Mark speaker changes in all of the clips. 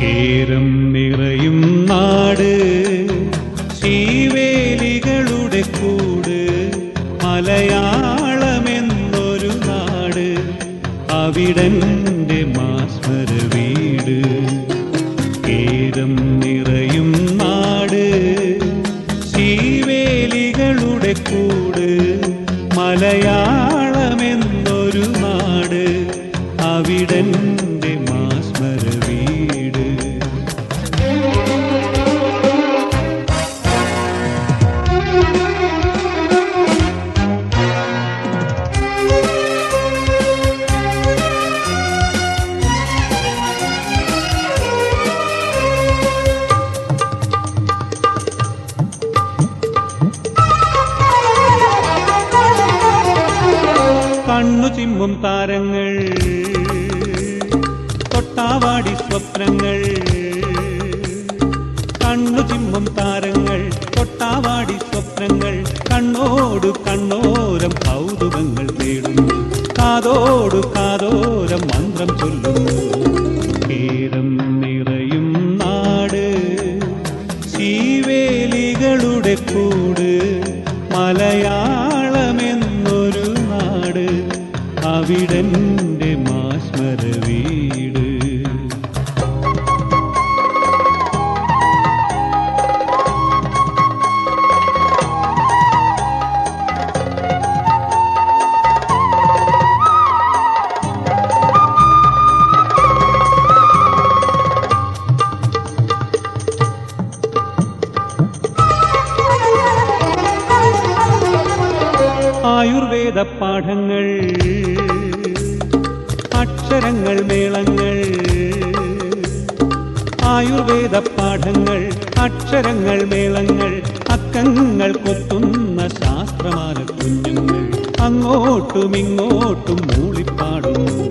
Speaker 1: കേരം മലയാളമെന്നൊരു നാട് അവിടെ മാസ്മര വീട് കേരം നിറയും നാട് ശീവേലികളുടെ കൂട് മലയാളമെന്നൊരു നാട് അവിടന്റെ കണ്ണു ചിമ്മും താരങ്ങൾ തൊട്ടാവാടി സ്വപ്നങ്ങൾ. കണ്ണു ചിമ്മും താരങ്ങൾ തൊട്ടാവാടി സ്വപ്നങ്ങൾ. കണ്ണോട് കണ്ണോരം കൗതുകങ്ങൾ തേടും കാതോട് കാതോരം മന്ത്രം ചൊല്ലും കേരം നിറയും നാട് ശീവേലികളുടെ കൂട് മലയാളമെന്നൊരു അവിടന്റെ ആയുർവേദ പാഠങ്ങൾ അക്ഷരങ്ങൾ മേളങ്ങൾ. ആയുർവേദ പാഠങ്ങൾ അക്ഷരങ്ങൾ മേളങ്ങൾ. അക്കങ്ങൾ കൊത്തുന്ന ശാസ്ത്രമാല കുഞ്ഞുങ്ങൾ. അങ്ങോട്ടും ഇങ്ങോട്ടും മൂളിപ്പാടുന്നു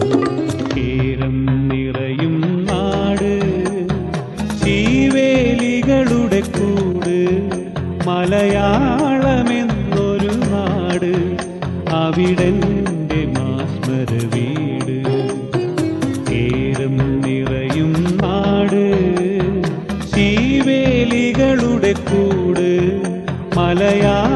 Speaker 1: കേരം നിറയും നാട് ശീവേലികളുടെ കൂട് മലയാളമെന്നൊരു നാട്. അവിടന്റെ മാസ്മര വീട് കേരം നിറയും നാട് ശീവേലികളുടെ കൂട് മലയാള